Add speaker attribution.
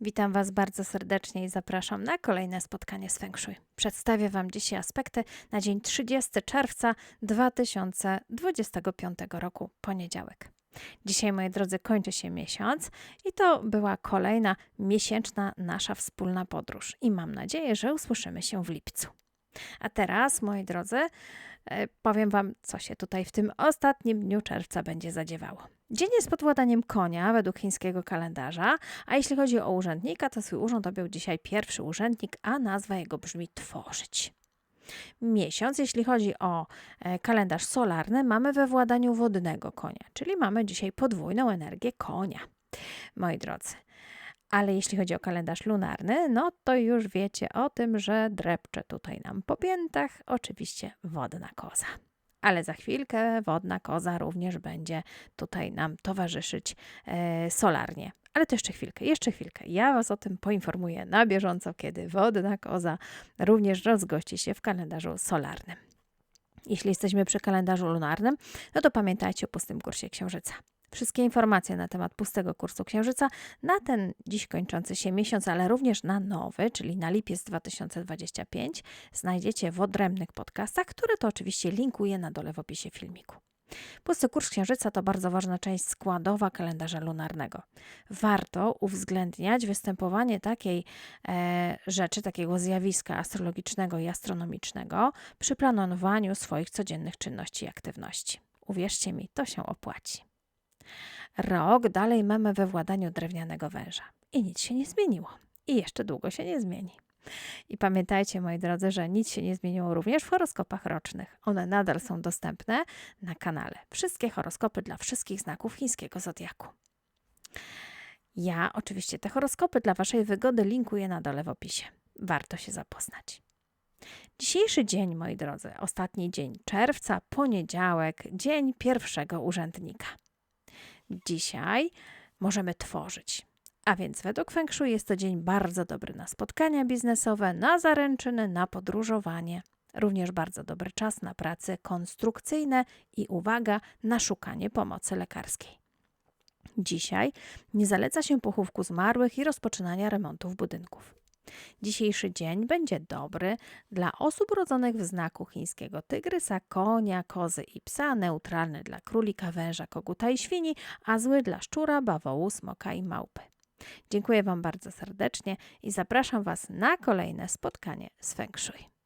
Speaker 1: Witam Was bardzo serdecznie i zapraszam na kolejne spotkanie z Feng Shui. Przedstawię Wam dzisiaj aspekty na dzień 30 czerwca 2025 roku, poniedziałek. Dzisiaj, moi drodzy, kończy się miesiąc i to była kolejna miesięczna nasza wspólna podróż. I mam nadzieję, że usłyszymy się w lipcu. A teraz, moi drodzy, e, powiem Wam, co się tutaj w tym ostatnim dniu czerwca będzie zadziewało. Dzień jest pod władaniem konia według chińskiego kalendarza, a jeśli chodzi o urzędnika, to swój urząd objął dzisiaj pierwszy urzędnik, a nazwa jego brzmi tworzyć. Miesiąc, jeśli chodzi o e, kalendarz solarny, mamy we władaniu wodnego konia, czyli mamy dzisiaj podwójną energię konia. Moi drodzy, ale jeśli chodzi o kalendarz lunarny, no to już wiecie o tym, że drepcze tutaj nam po piętach, oczywiście wodna koza. Ale za chwilkę wodna koza również będzie tutaj nam towarzyszyć e, solarnie. Ale to jeszcze chwilkę, jeszcze chwilkę. Ja Was o tym poinformuję na bieżąco, kiedy wodna koza również rozgości się w kalendarzu solarnym. Jeśli jesteśmy przy kalendarzu lunarnym, no to pamiętajcie o pustym kursie księżyca. Wszystkie informacje na temat pustego kursu księżyca na ten dziś kończący się miesiąc, ale również na nowy, czyli na lipiec 2025, znajdziecie w odrębnych podcastach, które to oczywiście linkuję na dole w opisie filmiku. Pusty kurs księżyca to bardzo ważna część składowa kalendarza lunarnego. Warto uwzględniać występowanie takiej e, rzeczy, takiego zjawiska astrologicznego i astronomicznego przy planowaniu swoich codziennych czynności i aktywności. Uwierzcie mi, to się opłaci. Rok dalej mamy we władaniu drewnianego węża i nic się nie zmieniło. I jeszcze długo się nie zmieni. I pamiętajcie, moi drodzy, że nic się nie zmieniło również w horoskopach rocznych. One nadal są dostępne na kanale. Wszystkie horoskopy dla wszystkich znaków chińskiego zodiaku. Ja oczywiście te horoskopy dla Waszej wygody linkuję na dole w opisie. Warto się zapoznać. Dzisiejszy dzień, moi drodzy, ostatni dzień czerwca, poniedziałek, dzień pierwszego urzędnika. Dzisiaj możemy tworzyć. A więc według Feng Shui jest to dzień bardzo dobry na spotkania biznesowe, na zaręczyny, na podróżowanie. Również bardzo dobry czas na prace konstrukcyjne i uwaga na szukanie pomocy lekarskiej. Dzisiaj nie zaleca się pochówku zmarłych i rozpoczynania remontów budynków. Dzisiejszy dzień będzie dobry dla osób rodzonych w znaku chińskiego tygrysa, konia, kozy i psa, neutralny dla królika, węża, koguta i świni, a zły dla szczura, bawołu, smoka i małpy. Dziękuję Wam bardzo serdecznie i zapraszam Was na kolejne spotkanie z Feng Shui.